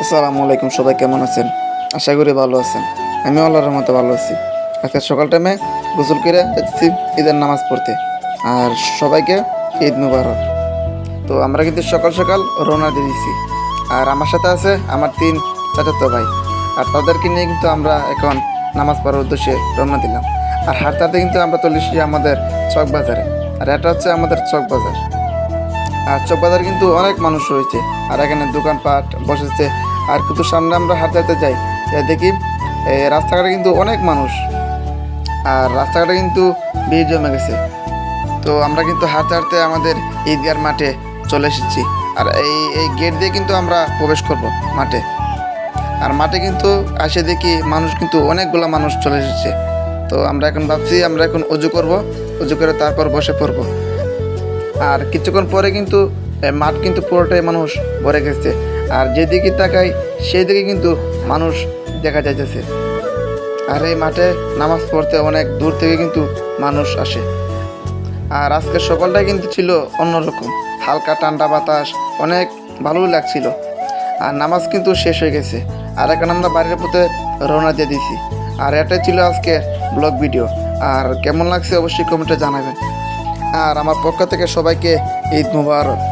আসসালামু আলাইকুম, সবাই কেমন আছেন? আশা করি ভালো আছেন। আমি আল্লাহর মতো ভালো আছি। আজকে সকাল টাইমে গোসল করে যাচ্ছি ঈদের নামাজ পড়তে। আর সবাইকে ঈদ মুবারক। তো আমরা কিন্তু সকাল সকাল রওনা দিয়ে দিচ্ছি আর আমার সাথে আছে আমার তিন চাচাতো ভাই। আর তাদেরকে নিয়ে কিন্তু আমরা এখন নামাজ পড়ার উদ্দেশ্যে রওনা দিলাম। আর হাঁটতে কিন্তু আমরা চলে আমাদের চক বাজারে আর এটা হচ্ছে আমাদের চক বাজার আর চকবাজার কিন্তু অনেক মানুষ রয়েছে। আর এখানে দোকানপাট বসেছে। আর কিন্তু সামনে আমরা হাঁটতে হাঁটতে যাই। দেখি রাস্তাঘাটে কিন্তু অনেক মানুষ। আর রাস্তাঘাটে কিন্তু ভিড় জমে গেছে। তো আমরা কিন্তু হাঁটতে হাঁটতে আমাদের ঈদগার মাঠে চলে এসেছি। আর এই এই গেট দিয়ে কিন্তু আমরা প্রবেশ করব মাঠে। আর মাঠে কিন্তু আসে দেখি মানুষ কিন্তু অনেকগুলো মানুষ চলে এসেছে। তো আমরা এখন ভাবছি, আমরা এখন অজু করব। অজু করে তারপর বসে পড়ব। আর কিছুক্ষণ পরে কিন্তু মাঠ কিন্তু পুরোটাই মানুষ ভরে গেছে। আর যেদিকে তাকাই সেই দিকে কিন্তু মানুষ দেখা যাইতেছে। আর এই মাঠে নামাজ পড়তে অনেক দূর থেকে কিন্তু মানুষ আসে। আর আজকের সকালটা কিন্তু ছিল অন্যরকম। হালকা ঠান্ডা বাতাস, অনেক ভালোই লাগছিল। আর নামাজ কিন্তু শেষ হয়ে গেছে। আর এখন আমরা বাড়ির পথে রওনা দিয়ে দিছি আর এটাই ছিল আজকের ব্লগ ভিডিও। আর কেমন লাগছে অবশ্যই কমেন্টে জানাবেন। আর আমার পক্ষ থেকে সবাইকে ঈদ মুবারক।